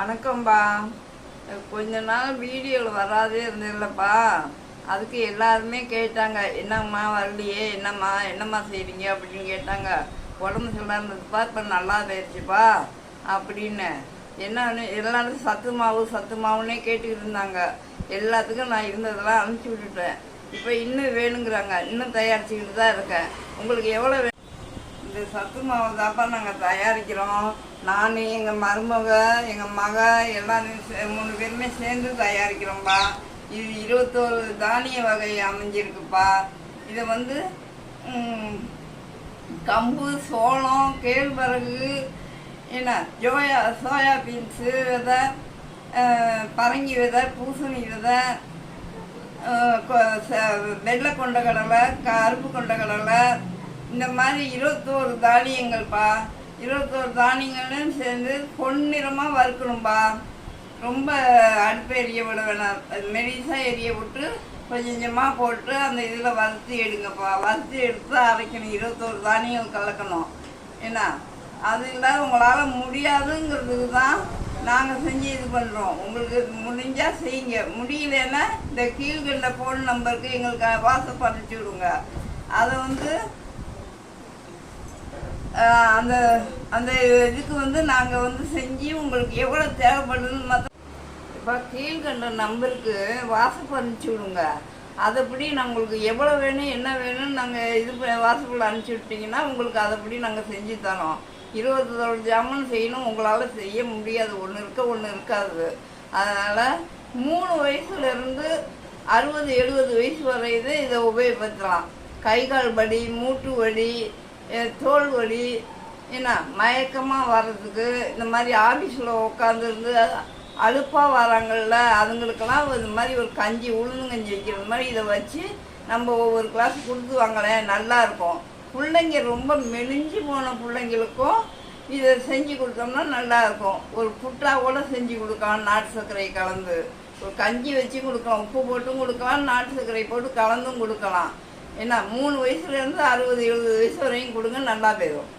வணக்கம்பா. கொஞ்ச நாள் வீடியோவில் வராதே இருந்ததில்லப்பா அதுக்கு எல்லாருமே கேட்டாங்க என்னம்மா வரலையே? என்னம்மா? என்னம்மா செய்கிறீங்க அப்படின்னு கேட்டாங்க. உடம்பு சரியில்லாம இருந்ததுப்பா. இப்போ நல்லா போயிடுச்சுப்பா அப்படின்னு. என்னன்னு எல்லாரும் சத்து மாவு சத்து மாவுன்னே கேட்டுக்கிட்டு இருந்தாங்க. எல்லாத்துக்கும் நான் இருந்ததெல்லாம் அனுப்பிச்சி விட்டுட்டேன். இப்போ இன்னும் வேணுங்கிறாங்க. இன்னும் தயாரிச்சுக்கிட்டு தான் இருக்கேன். உங்களுக்கு எவ்வளோ இந்த சத்து மாவு தாப்பா நாங்கள் தயாரிக்கிறோம். நான் எங்கள் மருமக எங்கள் மக எல்லாரும் சே- மூணு பேருமே சேர்ந்து தயாரிக்கிறோம்ப்பா. இது இருபத்தோரு தானிய வகை அமைஞ்சிருக்குப்பா. இதை வந்து கம்பு சோளம் கேழ்வரகு என்ன ஜோயா சோயா பீன்ஸு விதை பரங்கி விதை பூசணி விதை கொ- ச- வெள்ளை கொண்ட கடலை கருப்பு கொண்ட கடலை இந்த மாதிரி இருபத்தோரு தானியங்கள்ப்பா. இருபத்தோரு தானியங்களும் சேர்ந்து பொன்னிறமாக வறுக்கணும்பா. ரொம்ப அடுப்பு எரிய விட வேணாம். மெலிசாக எரிய விட்டு கொஞ்சம் கொஞ்சமாக போட்டு அந்த இதில் வறுத்து எடுங்கப்பா. வறுத்து எடுத்து அரைக்கணும். இருபத்தோரு தானியம் கலக்கணும். என்ன அது இல்லாத உங்களால் முடியாதுங்கிறதுக்கு தான் நாங்கள் செஞ்சு இது பண்ணுறோம் உங்களுக்கு முடிஞ்சால் செய்யுங்க. முடியலன்னா இந்த கீழ்கண்ட ஃபோன் நம்பருக்கு எங்களுக்கு வாட்ஸ்அப் அனுப்பிச்சி விடுங்க. அதை வந்து அந்த அந்த இதுக்கு வந்து நாங்கள் வந்து செஞ்சு உங்களுக்கு எவ்வளோ தேவைப்படுதுன்னு மற்ற இப்போ கீழ்கண்ட நம்பருக்கு வாட்ஸ்அப் அனுப்பிச்சி விடுங்க. அதைப்படி நம்மளுக்கு உங்களுக்கு எவ்வளோ வேணும் என்ன வேணும்னு நாங்கள் இது ப- வாட்ஸ்அப்பில் அனுப்பிச்சி விட்டிங்கன்னா உங்களுக்கு அதைப்படி நாங்கள் செஞ்சு தரோம். இருபத்தோரு ஜாமுன் செய்யணும் உங்களால் செய்ய முடியாது. ஒன்று இருக்க ஒன்று இருக்காது. அதனால் மூணு வயசுலேருந்து அறுபது எழுபது வயசு வரையுது இதை உபயோகப்படுத்தலாம். கை கால் வலி மூட்டு வலி தோல் வலி என்ன மயக்கமாக வர்றதுக்கு இந்த மாதிரி ஆஃபீஸில் உட்காந்துருந்து அலுப்பாக வராங்கள்ல அதுங்களுக்கெல்லாம் இந்த மாதிரி ஒரு கஞ்சி உளுந்தங்கஞ்சி வைக்கிற மாதிரி இதை வச்சு நம்ம ஒவ்வொரு கிளாஸ் கொடுத்து வாங்களேன் நல்லாயிருக்கும் பிள்ளைங்க ரொம்ப மெலிஞ்சு போன பிள்ளைங்களுக்கும் இதை செஞ்சு கொடுத்தோம்னா நல்லாயிருக்கும் ஒரு புட்டா கூட செஞ்சு கொடுக்கலாம் நாட்டு சர்க்கரை கலந்து. ஒரு கஞ்சி வச்சு கொடுக்கலாம் உப்பு போட்டும் கொடுக்கலாம் நாட்டு சர்க்கரை போட்டு கலந்தும் கொடுக்கலாம். என்ன மூணு வயசுலேருந்து அறுபது எழுபது வயசு வரையும் கொடுங்க நல்லா போயிடும்